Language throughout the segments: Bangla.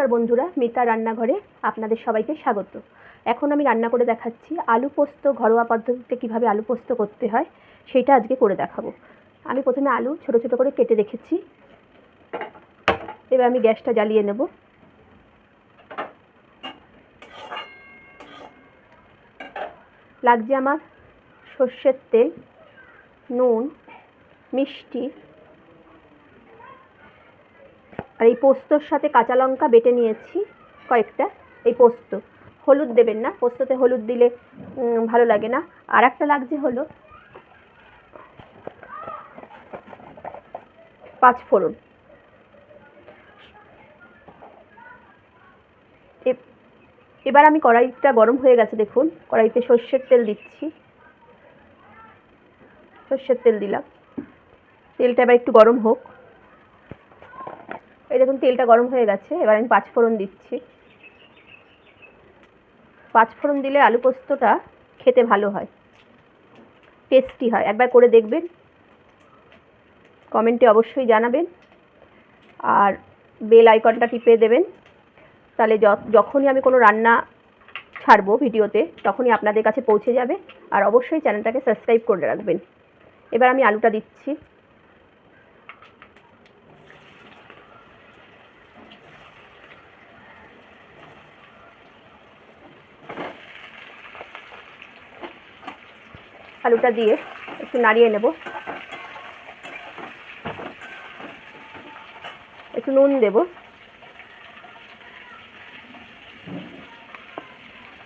নমস্কার বন্ধুরা, মিতা রান্নাঘরে আপনাদের সবাইকে স্বাগত। এখন আমি রান্না করে দেখাচ্ছি আলু পোস্ত, ঘরোয়া পদ্ধতিতে কীভাবে আলু পোস্ত করতে হয়, সেটা আজকে করে দেখাবো। আমি প্রথমে আলু ছোট ছোট করে কেটে রেখেছি। এবার আমি গ্যাসটা জ্বালিয়ে নেব। লাগছে আমার সর্ষের তেল, নুন, মিষ্টি আর এই পোস্তর সাথে কাঁচা লঙ্কা বেটে নিয়েছি কয়েকটা। এই পোস্ত, হলুদ দেবেন না, পোস্ততে হলুদ দিলে ভালো লাগে না। আর একটা লাগছে হলো পাঁচ ফোড়ন। এবার আমি কড়াইটা গরম হয়ে গেছে, দেখুন। কড়াইতে সর্ষের তেল দিচ্ছি। সর্ষের তেল দিলাম। তেলটা এবার একটু গরম হোক। দেখুন তেলটা গরম হয়ে গেছে, এবার আমি পাঁচ ফোড়ন দিচ্ছি। পাঁচ ফোড়ন দিলে আলু পোস্তটা খেতে ভালো হয় টেস্টি হয়। একবার করে দেখবেন, কমেন্টে অবশ্যই জানাবেন, আর বেল আইকনটা টিপে দেবেন। তাহলে যখনই আমি কোনো রান্না ছাড়বো ভিডিওতে, তখনই আপনাদের কাছে পৌঁছে যাবে, আর অবশ্যই চ্যানেলটাকে সাবস্ক্রাইব করে রাখবেন। এবার আমি আলুটা দিচ্ছি। আলুটা দিয়ে একটু নাড়িয়ে নেব। একটু নুন দেব।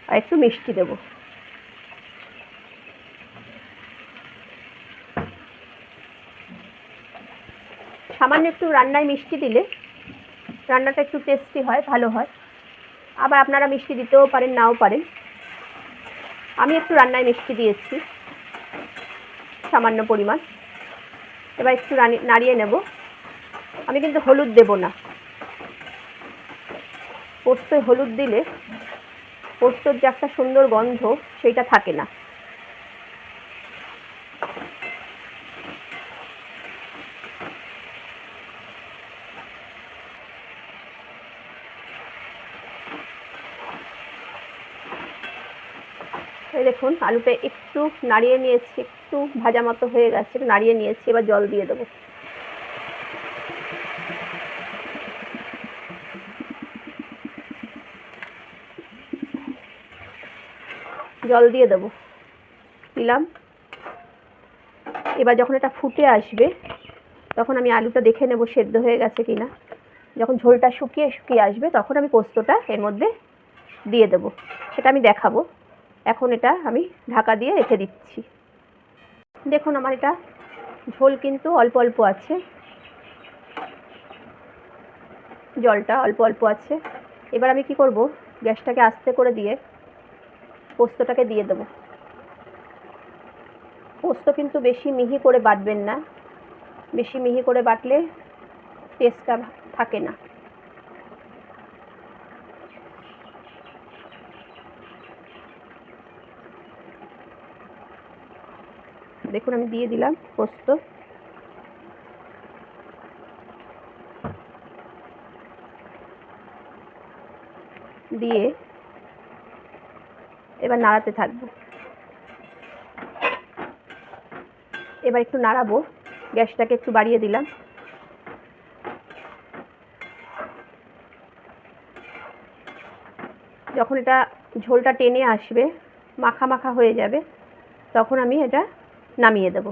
আর একটু মিষ্টি দেব। সামান্য একটু রান্নায় মিষ্টি দিলে রান্নাটা একটু টেস্টি হয়, ভালো হয়। আবার আপনারা মিষ্টি দিতেও পারেন, নাও পারেন। আমি একটু রান্নায় মিষ্টি দিয়েছি। সামান্য পরিমাণ। এবার একটু নাড়িয়ে নেব। আমি কিন্তু হলুদ দেব না। পোস্ত হলুদ দিলে পোস্তর যে একটা সুন্দর গন্ধ, সেইটা থাকে না। দেখুন আলুটা একটু নাড়িয়ে নিয়েছি, একটু ভাজা মতো হয়ে গেছে, নাড়িয়ে নিয়েছি, এবার জল দিয়ে দেবো। জল দিয়ে দেবো। দিলাম। এবার যখন এটা ফুটে আসবে, তখন আমি আলুটা দেখে নেব সেদ্ধ হয়ে গেছে কিনা। যখন ঝোলটা শুকিয়ে শুকিয়ে আসবে, তখন আমি পোস্তটা এর মধ্যে দিয়ে দেবো। সেটা আমি দেখাবো। এখন এটা আমি ঢাকা দিয়ে রেখে দিচ্ছি। দেখুন আমার এটা ঝোল কিন্তু অল্প অল্প আছে। জলটা অল্প অল্প আছে। এবার আমি কি করব? গ্যাসটাকে আস্তে করে দিয়ে পোস্তটাকে দিয়ে দেবো। পোস্ত কিন্তু বেশি মিহি করে বাটবেন না। বেশি মিহি করে বাটলে টেস্টটা থাকে না। দেখুন, আমি দিয়ে দিলাম পোস্ত। দিয়ে এবার নাড়াতে থাকব। এবার একটু নাড়াবো, গ্যাসটাকে একটু বাড়িয়ে দিলাম। যখন এটা ঝোলটা টেনে আসবে, মাখা মাখা হয়ে যাবে, তখন আমি এটা নামিয়ে দেব।